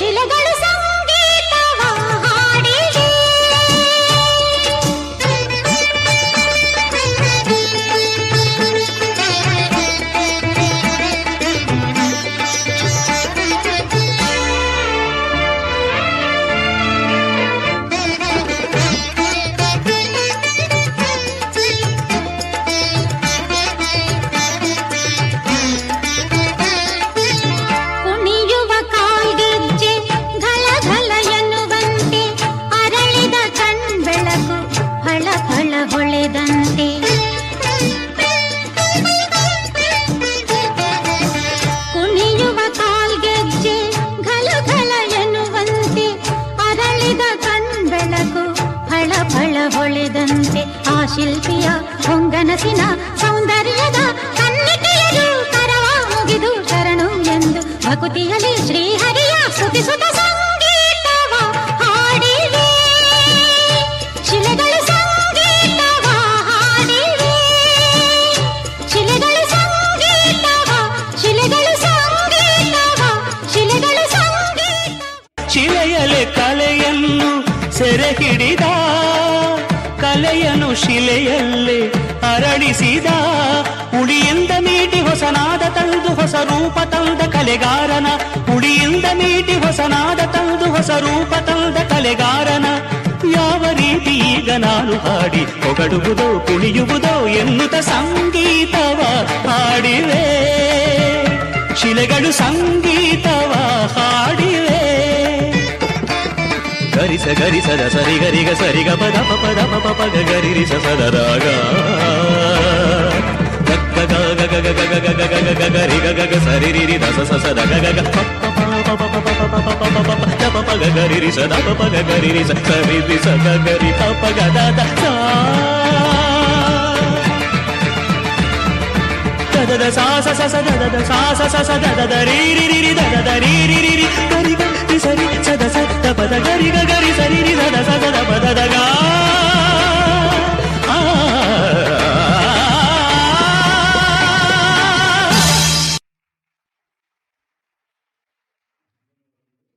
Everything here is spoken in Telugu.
ಶಿಲೆಗಳು ಶಿಲ್ಪಿಯ ಹೊಂಗನಸಿನ ಸೌಂದರ್ಯದ ಕನ್ನಿಕೆಯರು ಕರವ ಮುಗಿದು ಶರಣು ಎಂದು ಭಕುತಿಯಲ್ಲಿ ಶ್ರೀಹರಿಯ ಸ್ತುತಿಸುತ್ತ ಸಂಗೀತವ ಹಾಡಿವೆ ಶಿಲೆಗಳು ಸಂಗೀತವ ಹಾಡಿವೆ ಶಿಲೆಗಳು ಸಂಗೀತವ ಶಿಲೆಗಳು ಸಂಗೀತವ ಶಿಲೆಗಳು ಸಂಗೀತ ಶಿಲೆಯಲೆ ಕಲೆಯನ್ನು ಸೆರೆ ಹಿಡಿದ ಕಲೆಯನ್ನು ಶಿಲೆಯಲ್ಲೇ ಅರಳಿಸಿದ. ಉಳಿಯಿಂದ ಮೀಟಿ ಹೊಸನಾದ ತಂದು ಹೊಸ ರೂಪ ತಂದ ಕಲೆಗಾರನ. ಉಳಿಯಿಂದ ಮೀಟಿ ಹೊಸನಾದ ತಂದು ಹೊಸ ರೂಪ ತಂದ ಕಲೆಗಾರನ. ಯಾವ ರೀತಿ ಈಗ ನಾನು ಹಾಡಿ ಹೊಗಡುವುದೋ ಕುಣಿಯುವುದೋ ಎನ್ನುತ್ತ ಸಂಗೀತವ ಹಾಡಿವೆ. ಶಿಲೆಗಳು ಸಂಗೀತವ గరిస గరి సద సరి గరి గ సరి గ పద ప పద ప ప గ గరి రి స సద రా గ గ గ గ గ గ గ గ గ గ గ రి గ గ గ సరి రి రి ద స స స ద గ గ గ ప ప ప ప ప ప ప ప ప ప ద ప ప గ గ రి రి స ద ప ప గ గ రి రి స స రి రి స గ గ రి ప ప గ ద ద సా da da sa sa sa sa da da da sa sa sa sa da da da ri ri ri ri da da da ri ri ri పద పద గరి గరి సరి సద సద